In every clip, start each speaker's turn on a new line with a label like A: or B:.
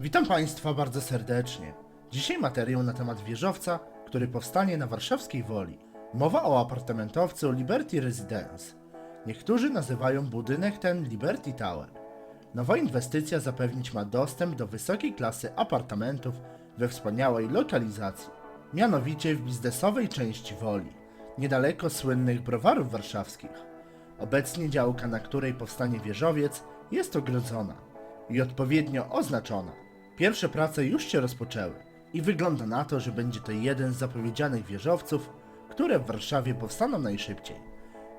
A: Witam Państwa bardzo serdecznie. Dzisiaj materiał na temat wieżowca, który powstanie na warszawskiej Woli. Mowa o apartamentowcu Liberty Residence. Niektórzy nazywają budynek ten Liberty Tower. Nowa inwestycja zapewnić ma dostęp do wysokiej klasy apartamentów we wspaniałej lokalizacji. Mianowicie w biznesowej części Woli, niedaleko słynnych browarów warszawskich. Obecnie działka, na której powstanie wieżowiec, jest ogrodzona i odpowiednio oznaczona. Pierwsze prace już się rozpoczęły i wygląda na to, że będzie to jeden z zapowiedzianych wieżowców, które w Warszawie powstaną najszybciej.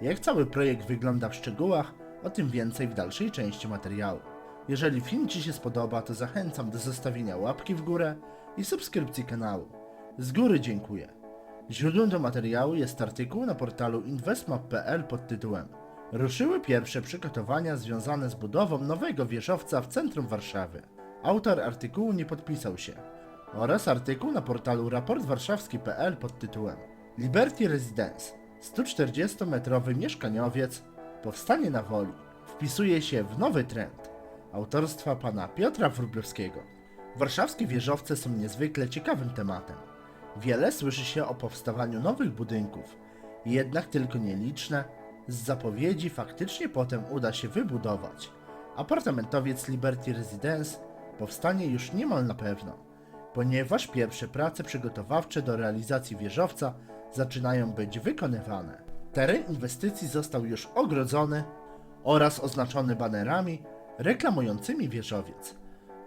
A: Jak cały projekt wygląda w szczegółach, o tym więcej w dalszej części materiału. Jeżeli film Ci się spodoba, to zachęcam do zostawienia łapki w górę i subskrypcji kanału. Z góry dziękuję. Źródłem do materiału jest artykuł na portalu investmap.pl pod tytułem Ruszyły pierwsze przygotowania związane z budową nowego wieżowca w centrum Warszawy. Autor artykułu nie podpisał się. Oraz artykuł na portalu raportwarszawski.pl pod tytułem Liberty Residence 140-metrowy mieszkaniowiec powstanie na woli. Wpisuje się w nowy trend autorstwa pana Piotra Wróblewskiego. Warszawskie wieżowce są niezwykle ciekawym tematem. Wiele słyszy się o powstawaniu nowych budynków, jednak tylko nieliczne z zapowiedzi faktycznie potem uda się wybudować. Apartamentowiec Liberty Residence powstanie już niemal na pewno, ponieważ pierwsze prace przygotowawcze do realizacji wieżowca zaczynają być wykonywane. Teren inwestycji został już ogrodzony oraz oznaczony banerami reklamującymi wieżowiec.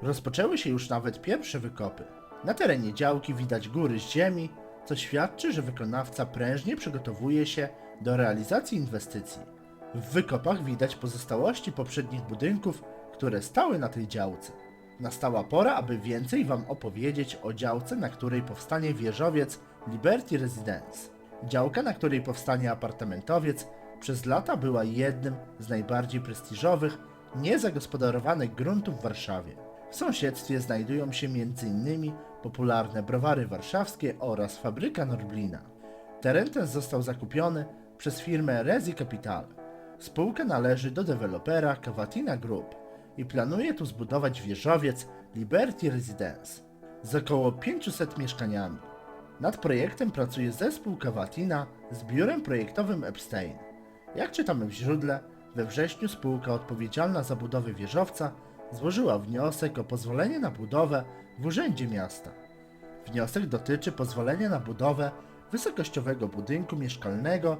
A: Rozpoczęły się już nawet pierwsze wykopy. Na terenie działki widać góry z ziemi, co świadczy, że wykonawca prężnie przygotowuje się do realizacji inwestycji. W wykopach widać pozostałości poprzednich budynków, które stały na tej działce. Nastała pora, aby więcej Wam opowiedzieć o działce, na której powstanie wieżowiec Liberty Residence. Działka, na której powstanie apartamentowiec, przez lata była jednym z najbardziej prestiżowych, niezagospodarowanych gruntów w Warszawie. W sąsiedztwie znajdują się m.in. popularne browary warszawskie oraz fabryka Norblina. Teren ten został zakupiony przez firmę Resi Capital. Spółka należy do dewelopera Cavatina Group i planuje tu zbudować wieżowiec Liberty Residence z około 500 mieszkaniami. Nad projektem pracuje zespół Cavatina z biurem projektowym Epstein. Jak czytamy w źródle, we wrześniu spółka odpowiedzialna za budowę wieżowca złożyła wniosek o pozwolenie na budowę w Urzędzie Miasta. Wniosek dotyczy pozwolenia na budowę wysokościowego budynku mieszkalnego,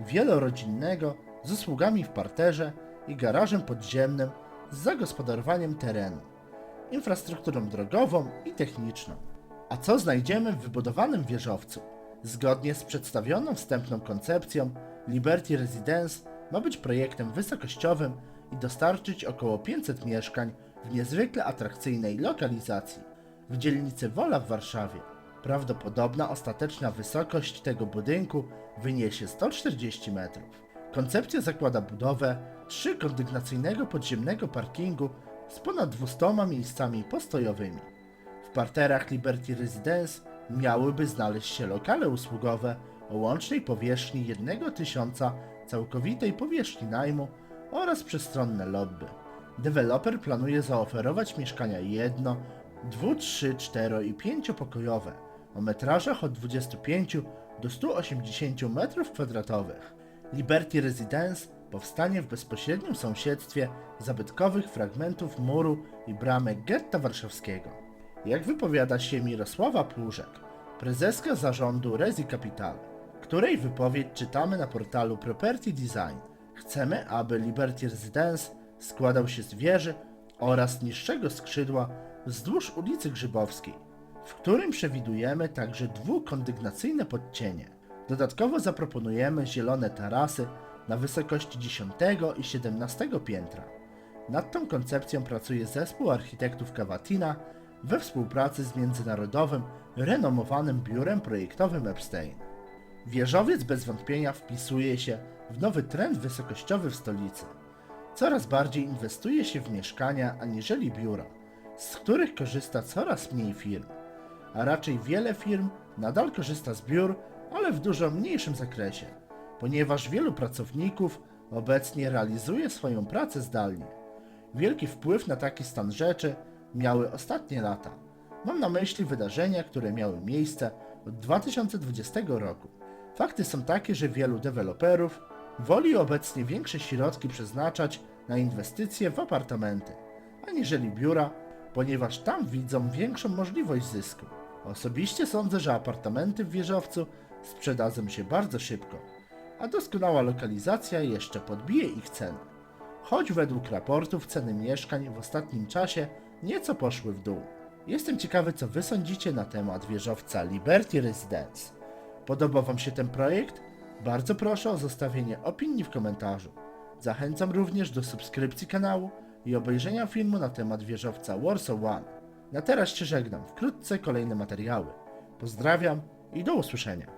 A: wielorodzinnego z usługami w parterze i garażem podziemnym z zagospodarowaniem terenu, infrastrukturą drogową i techniczną. A co znajdziemy w wybudowanym wieżowcu? Zgodnie z przedstawioną wstępną koncepcją, Liberty Residence ma być projektem wysokościowym i dostarczyć około 500 mieszkań w niezwykle atrakcyjnej lokalizacji w dzielnicy Wola w Warszawie. Prawdopodobna ostateczna wysokość tego budynku wyniesie 140 metrów. Koncepcja zakłada budowę trzykondygnacyjnego podziemnego parkingu z ponad 200 miejscami postojowymi. W parterach Liberty Residence miałyby znaleźć się lokale usługowe o łącznej powierzchni 1000 całkowitej powierzchni najmu oraz przestronne lobby. Deweloper planuje zaoferować mieszkania jedno, dwu, trzy, cztero i pięciopokojowe o metrażach od 25 do 180 m2. Liberty Residence powstanie w bezpośrednim sąsiedztwie zabytkowych fragmentów muru i bramek getta warszawskiego. Jak wypowiada się Mirosława Płużek, prezeska zarządu Resi Capital, której wypowiedź czytamy na portalu Property Design. Chcemy, aby Liberty Residence składał się z wieży oraz niższego skrzydła wzdłuż ulicy Grzybowskiej, w którym przewidujemy także dwukondygnacyjne podcienie. Dodatkowo zaproponujemy zielone tarasy na wysokości 10 i 17 piętra. Nad tą koncepcją pracuje zespół architektów Cavatina we współpracy z międzynarodowym, renomowanym biurem projektowym Epstein. Wieżowiec bez wątpienia wpisuje się w nowy trend wysokościowy w stolicy. Coraz bardziej inwestuje się w mieszkania aniżeli biura, z których korzysta coraz mniej firm, a raczej wiele firm nadal korzysta z biur, ale w dużo mniejszym zakresie, ponieważ wielu pracowników obecnie realizuje swoją pracę zdalnie. Wielki wpływ na taki stan rzeczy miały ostatnie lata. Mam na myśli wydarzenia, które miały miejsce od 2020 roku. Fakty są takie, że wielu deweloperów woli obecnie większe środki przeznaczać na inwestycje w apartamenty, aniżeli biura, ponieważ tam widzą większą możliwość zysku. Osobiście sądzę, że apartamenty w wieżowcu sprzedadzą się bardzo szybko, a doskonała lokalizacja jeszcze podbije ich cenę. Choć według raportów ceny mieszkań w ostatnim czasie nieco poszły w dół. Jestem ciekawy, co wy sądzicie na temat wieżowca Liberty Residence. Podoba wam się ten projekt? Bardzo proszę o zostawienie opinii w komentarzu. Zachęcam również do subskrypcji kanału i obejrzenia filmu na temat wieżowca Warsaw One. Na teraz się żegnam, wkrótce kolejne materiały. Pozdrawiam i do usłyszenia.